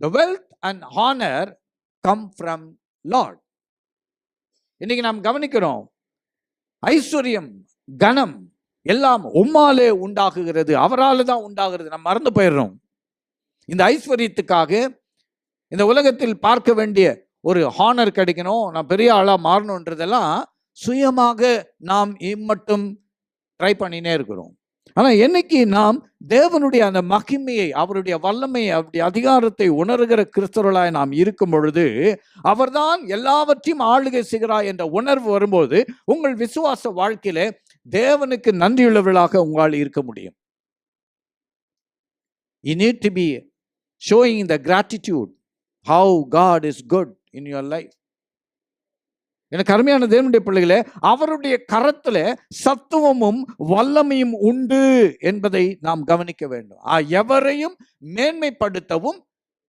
The wealth and honour come from lord இன்னைக்கு நாம் கவனிக்கிறோம் ஐஸ்வர்யம் கனம் எல்லாம் உம்மாலே உண்டாகுகிறது அவரால் தான் உண்டாகிறது. நம்ம மறந்து போயிடுறோம். இந்த ஐஸ்வர்யத்துக்காக இந்த உலகத்தில் பார்க்க வேண்டிய ஒரு ஹானர் கிடைக்கணும் நான் பெரிய ஆளாக மாறணுன்றதெல்லாம் சுயமாக நாம் இம்மட்டும் ட்ரை பண்ணினே இருக்கிறோம். ஆனால் என்னைக்கு நாம் தேவனுடைய அந்த மகிமையை அவருடைய வல்லமையை அவருடைய அதிகாரத்தை உணர்கிற கிறிஸ்தவர்களாய் நாம் இருக்கும் பொழுது அவர்தான் எல்லாவற்றையும் ஆளுகை செய்கிறார் என்ற உணர்வு வரும்போது உங்கள் விசுவாச வாழ்க்கையில தேவனுக்கு நன்றியுள்ளவர்களாக உங்களால் இருக்க முடியும். You need to be showing the gratitude how God is good in your life எனக்கு அருமையான தேவனுடைய பிள்ளைகளே அவருடைய கரத்துல சத்துவமும் வல்லமையும் உண்டு என்பதை நாம் கவனிக்க வேண்டும். ஆ, எவரையும் மேன்மைப்படுத்தவும்